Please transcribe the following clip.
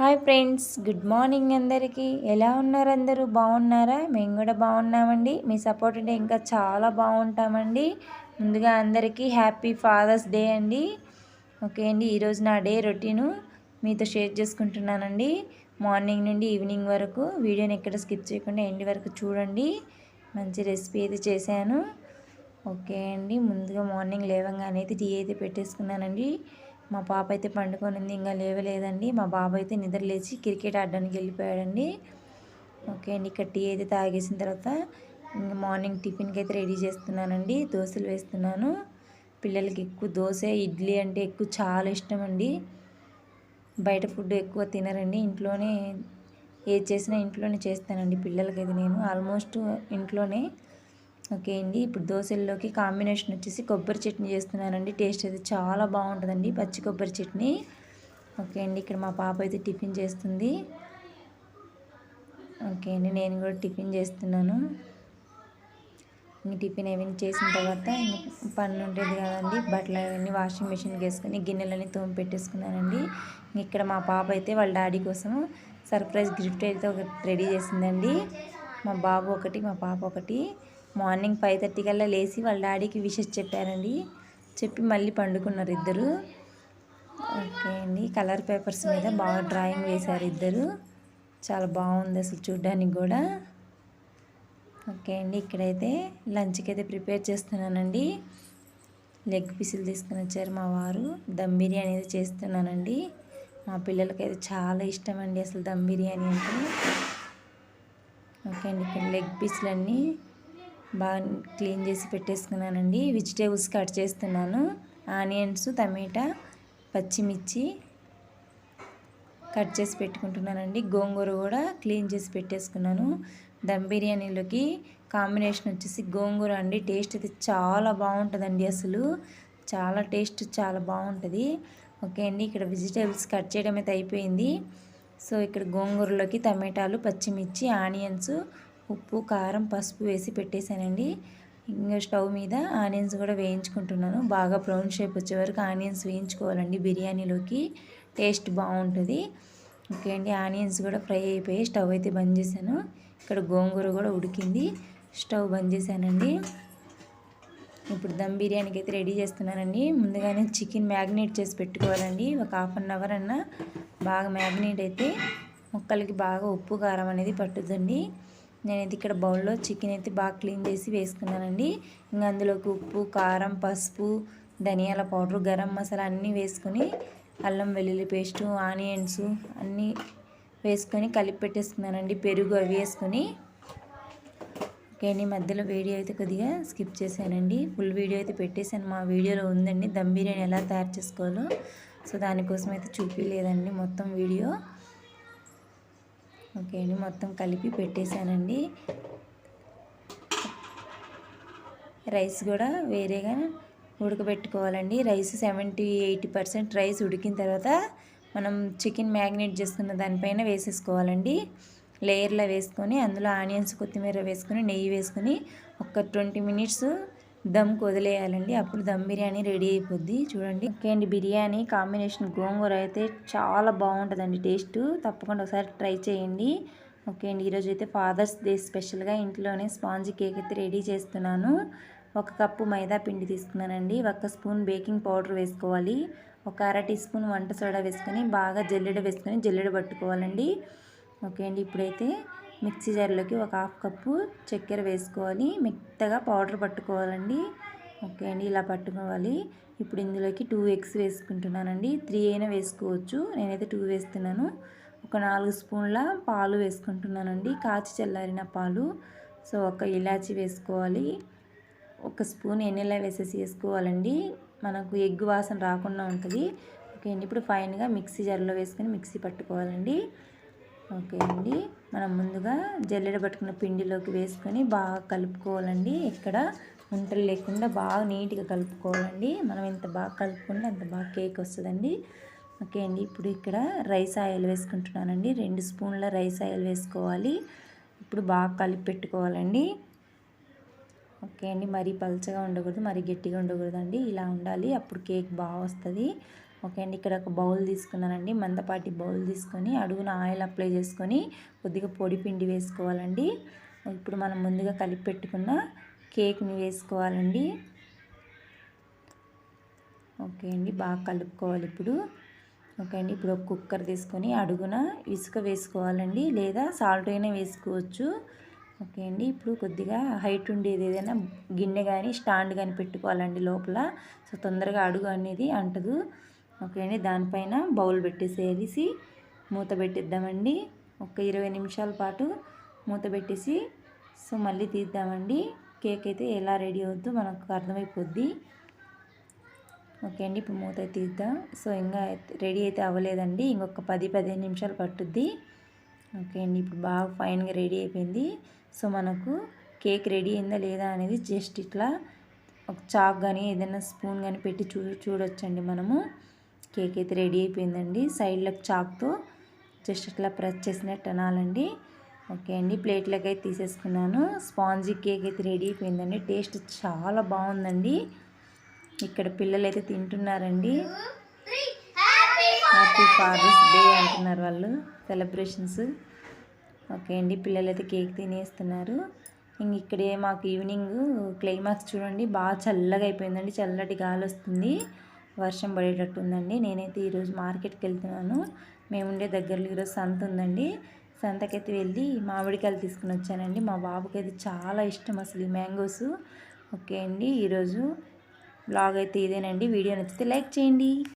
Hi friends good morning అందరికీ. ఎలా ఉన్నారు అందరూ? బాగున్నారా? మేము కూడా బాగున్నామండి. మీ సపోర్ట్ ఉంటే ఇంకా చాలా బాగుంటామండి. ముందుగా అందరికీ హ్యాపీ ఫాదర్స్ డే అండి. ఓకే అండి ఈరోజు నా డే రొటీను మీతో షేర్ చేసుకుంటున్నానండి. మార్నింగ్ నుండి ఈవినింగ్ వరకు వీడియోని ఎక్కడ స్కిప్ చేయకుండా ఎండి వరకు చూడండి. మంచి రెసిపీ అయితే చేశాను. ఓకే అండి ముందుగా మార్నింగ్ లేవంగానే అయితే టీ అయితే పెట్టేసుకున్నానండి. మా పాప అయితే పండుకొని ఇంకా లేవలేదండి. మా బాబు అయితే నిద్ర లేచి క్రికెట్ ఆడడానికి వెళ్ళిపోయాడండి. ఓకే అండి ఇక్కడ టీ అయితే తాగేసిన తర్వాత ఇంకా మార్నింగ్ టిఫిన్కి అయితే రెడీ చేస్తున్నానండి. దోశలు వేస్తున్నాను. పిల్లలకి ఎక్కువ దోశ ఇడ్లీ అంటే ఎక్కువ చాలా ఇష్టం అండి బయట ఫుడ్ ఎక్కువ తినరండి. ఇంట్లోనే ఏది చేసినా ఇంట్లోనే చేస్తానండి పిల్లలకైతే నేను. ఆల్మోస్ట్ ఇంట్లోనే ఓకే అండి. ఇప్పుడు దోశల్లోకి కాంబినేషన్ వచ్చేసి కొబ్బరి చట్నీ చేస్తున్నానండి. టేస్ట్ అయితే చాలా బాగుంటుందండి పచ్చి కొబ్బరి చట్నీ. ఓకే అండి ఇక్కడ మా పాప అయితే టిఫిన్ చేస్తుంది. ఓకే అండి నేను కూడా టిఫిన్ చేస్తున్నాను. ఇంక టిఫిన్ ఏమైనా చేసిన తర్వాత పన్ను ఉంటుంది కదండి. బట్టలు అవన్నీ వాషింగ్ మిషన్కి వేసుకొని గిన్నెలన్నీ తోమి పెట్టేసుకున్నానండి. ఇక్కడ మా పాప అయితే వాళ్ళ డాడీ కోసం సర్ప్రైజ్ గిఫ్ట్ అయితే ఒకటి రెడీ చేసిందండి. మా బాబు ఒకటి మా పాప ఒకటి. మార్నింగ్ ఫైవ్ థర్టీ కల్లా లేచి వాళ్ళ డాడీకి విషెస్ చెప్పారండి. చెప్పి మళ్ళీ పండుకున్నారు ఇద్దరు. ఓకే అండి. కలర్ పేపర్స్ మీద బాగా డ్రాయింగ్ వేశారు ఇద్దరు. చాలా బాగుంది అసలు చూడ్డానికి కూడా. ఓకే అండి. ఇక్కడైతే లంచ్కి అయితే ప్రిపేర్ చేస్తున్నానండి. లెగ్ పీసులు తీసుకుని వచ్చారు మా వారు. దమ్ బిర్యానీ అయితే చేస్తున్నానండి. మా పిల్లలకైతే చాలా ఇష్టం అండి అసలు దమ్ బిర్యానీ అంటే. ఓకే అండి. ఇక్కడ లెగ్ పీసులన్నీ బాగా క్లీన్ చేసి పెట్టేసుకున్నానండి. వెజిటేబుల్స్ కట్ చేస్తున్నాను. ఆనియన్స్ టమాటా పచ్చిమిర్చి కట్ చేసి పెట్టుకుంటున్నానండి. గోంగూర కూడా క్లీన్ చేసి పెట్టేసుకున్నాను. దమ్ బిర్యానీలోకి కాంబినేషన్ వచ్చేసి గోంగూర అండి. టేస్ట్ అయితే చాలా బాగుంటుందండి అసలు. చాలా టేస్ట్ చాలా బాగుంటుంది. ఓకే అండి ఇక్కడ వెజిటేబుల్స్ కట్ చేయడం అయితే అయిపోయింది. సో ఇక్కడ గోంగూరలోకి టమాటాలు పచ్చిమిర్చి ఆనియన్స్ ఉప్పు కారం పసుపు వేసి పెట్టేశానండి. ఇంకా స్టవ్ మీద ఆనియన్స్ కూడా వేయించుకుంటున్నాను. బాగా బ్రౌన్ షేప్ వచ్చే వరకు ఆనియన్స్ వేయించుకోవాలండి బిర్యానీలోకి. టేస్ట్ బాగుంటుంది. ఓకే అండి ఆనియన్స్ కూడా ఫ్రై అయిపోయి స్టవ్ అయితే బంద్ చేశాను. ఇక్కడ గోంగూర కూడా ఉడికింది. స్టవ్ బంద్ చేశానండి. ఇప్పుడు దమ్ బిర్యానీకి అయితే రెడీ చేస్తున్నానండి. ముందుగానే చికెన్ మ్యాగ్నేట్ చేసి పెట్టుకోవాలండి. ఒక హాఫ్ అన్ అవర్ అన్న బాగా మ్యాగ్నేట్ అయితే ముక్కలకి బాగా ఉప్పు కారం అనేది పట్టుద్దండి. నేనైతే ఇక్కడ బౌల్లో చికెన్ అయితే బాగా క్లీన్ చేసి వేసుకున్నానండి. ఇంకా అందులోకి ఉప్పు కారం పసుపు ధనియాల పౌడర్ గరం మసాలా అన్నీ వేసుకొని అల్లం వెల్లుల్లి పేస్టు ఆనియన్స్ అన్నీ వేసుకొని కలిపి పెట్టేసుకున్నానండి. పెరుగు అవి వేసుకొని. ఓకే మధ్యలో వీడియో అయితే కొద్దిగా స్కిప్ చేశానండి. ఫుల్ వీడియో అయితే పెట్టేశాను. మా వీడియోలో ఉందండి దమ్ బిర్యానీ ఎలా తయారు చేసుకోవాలో. సో దానికోసం అయితే చూపించలేదండి మొత్తం వీడియో. ఓకే అండి మొత్తం కలిపి పెట్టేశానండి. రైస్ కూడా వేరేగా ఉడకబెట్టుకోవాలండి. Rice seventy eighty percent rice ఉడికిన తర్వాత మనం చికెన్ మ్యాగ్నేట్ చేసుకున్న దానిపైన వేసేసుకోవాలండి. లేయర్లో వేసుకొని అందులో ఆనియన్స్ కొత్తిమీర వేసుకొని నెయ్యి వేసుకొని ఒక ట్వంటీ మినిట్స్ దమ్ వదిలేయాలండి. అప్పుడు దమ్ బిర్యానీ రెడీ అయిపోద్ది. చూడండి. ఓకే అండి బిర్యానీ కాంబినేషన్ గోంగూర అయితే చాలా బాగుంటుందండి. టేస్ట్ తప్పకుండా ఒకసారి ట్రై చేయండి. ఓకే అండి ఈరోజు అయితే ఫాదర్స్ డే స్పెషల్గా ఇంట్లోనే స్పాంజ్ కేక్ అయితే రెడీ చేస్తున్నాను. ఒక కప్పు మైదా పిండి తీసుకున్నానండి. ఒక స్పూన్ బేకింగ్ పౌడర్ వేసుకోవాలి. ఒక అర టీ స్పూన్ వంట సోడా వేసుకొని బాగా జల్లెడ వేసుకొని జల్లెడ పట్టుకోవాలండి. ఓకే అండి ఇప్పుడైతే మిక్సీ జార్లోకి ఒక హాఫ్ కప్పు చక్కెర వేసుకోవాలి మెత్తగా పౌడర్ పట్టుకోవాలండి. ఓకే అండి ఇలా పట్టుకోవాలి. ఇప్పుడు ఇందులోకి టూ ఎగ్స్ వేసుకుంటున్నానండి. త్రీ అయినా వేసుకోవచ్చు. నేనైతే టూ వేస్తున్నాను. ఒక నాలుగు స్పూన్ల పాలు వేసుకుంటున్నానండి. కాచి చల్లారిన పాలు. సో ఒక ఇలాచి వేసుకోవాలి. ఒక స్పూన్ ఎన్నెలా వేసేసి వేసుకోవాలండి. మనకు ఎగ్ వాసన రాకుండా ఉంటుంది. ఓకే అండి ఇప్పుడు ఫైన్గా మిక్సీ జార్లో వేసుకొని మిక్సీ పట్టుకోవాలండి. ఓకే అండి. మనం ముందుగా జల్లెడ పట్టుకున్న పిండిలోకి వేసుకొని బాగా కలుపుకోవాలండి. ఇక్కడ ఉంటలు లేకుండా బాగా నీట్గా కలుపుకోవాలండి. మనం ఎంత బాగా కలుపుకుంటే అంత బాగా కేక్ వస్తుందండి. ఓకే అండి. ఇప్పుడు ఇక్కడ రైస్ ఆయిల్ వేసుకుంటున్నానండి. రెండు స్పూన్ల రైస్ ఆయిల్ వేసుకోవాలి. ఇప్పుడు బాగా కలిపి పెట్టుకోవాలండి. ఓకే అండి. మరీ పలుచగా ఉండకూడదు మరీ గట్టిగా ఉండకూడదండి. ఇలా ఉండాలి. అప్పుడు కేక్ బాగా వస్తుంది. ఓకే అండి. ఇక్కడ ఒక బౌల్ తీసుకున్నానండి. మందపాటి బౌల్ తీసుకొని అడుగున ఆయిల్ అప్లై చేసుకొని కొద్దిగా పొడి పిండి వేసుకోవాలండి. ఇప్పుడు మనం ముందుగా కలిపి పెట్టుకున్న కేక్ని వేసుకోవాలండి. ఓకే అండి. బాగా కలుపుకోవాలి ఇప్పుడు. ఓకే అండి. ఇప్పుడు ఒక కుక్కర్ తీసుకొని అడుగున ఇసుక వేసుకోవాలండి. లేదా సాల్ట్ అయినా వేసుకోవచ్చు. ఓకే అండి. ఇప్పుడు కొద్దిగా హైట్ ఉండేది ఏదైనా గిన్నె కానీ స్టాండ్ కానీ పెట్టుకోవాలండి లోపల. సో తొందరగా అడుగు అనేది అంటదు. ఓకే అండి. దానిపైన బౌల్ పెట్టేసేసి మూత పెట్టిద్దామండి. ఒక ఇరవై నిమిషాల పాటు మూత పెట్టేసి సో మళ్ళీ తీద్దామండి. కేక్ అయితే ఎలా రెడీ అవుద్దో మనకు అర్థమైపోద్ది. ఓకే అండి. ఇప్పుడు మూత తీద్దాం. సో ఇంకా రెడీ అయితే అవ్వలేదండి. ఇంకొక పది పదిహేను నిమిషాలు పట్టుద్ది. ఓకే అండి. ఇప్పుడు బాగా ఫైన్గా రెడీ అయిపోయింది. సో మనకు కేక్ రెడీ అయిందా లేదా అనేది జస్ట్ ఇట్లా ఒక చాక్ కానీ ఏదైనా స్పూన్ కానీ పెట్టి చూ చూడొచ్చండి మనము. కేక్ అయితే రెడీ అయిపోయిందండి. సైడ్లకు చాక్తో జస్ట్ అట్లా ప్రెస్ చేసినట్టు అనాలండి ఓకే అండి ప్లేట్లకి అయితే తీసేసుకున్నాను. స్పాంజీ కేక్ అయితే రెడీ అయిపోయిందండి. టేస్ట్ చాలా బాగుందండి. ఇక్కడ పిల్లలు అయితే తింటున్నారండి. హ్యాపీ ఫాదర్స్ డే అంటున్నారు వాళ్ళు సెలబ్రేషన్స్. ఓకే అండి పిల్లలు అయితే కేక్ తినేస్తున్నారు. ఇంక ఇక్కడే మాకు ఈవినింగ్ క్లైమాక్స్ చూడండి బాగా చల్లగా అయిపోయిందండి. చల్లటి గాలి వస్తుంది. వర్షం పడేటట్టు ఉందండి నేనైతే ఈరోజు మార్కెట్కి వెళ్తున్నాను మేముండే దగ్గరలో ఈరోజు సంత ఉందండి. సంతకైతే వెళ్ళి మామిడికాయలు తీసుకుని వచ్చానండి. మా బాబుకి అయితే చాలా ఇష్టం అసలు ఈ మ్యాంగోస్. ఓకే అండి ఈరోజు బ్లాగ్ అయితే ఇదేనండి. వీడియో నచ్చితే లైక్ చేయండి.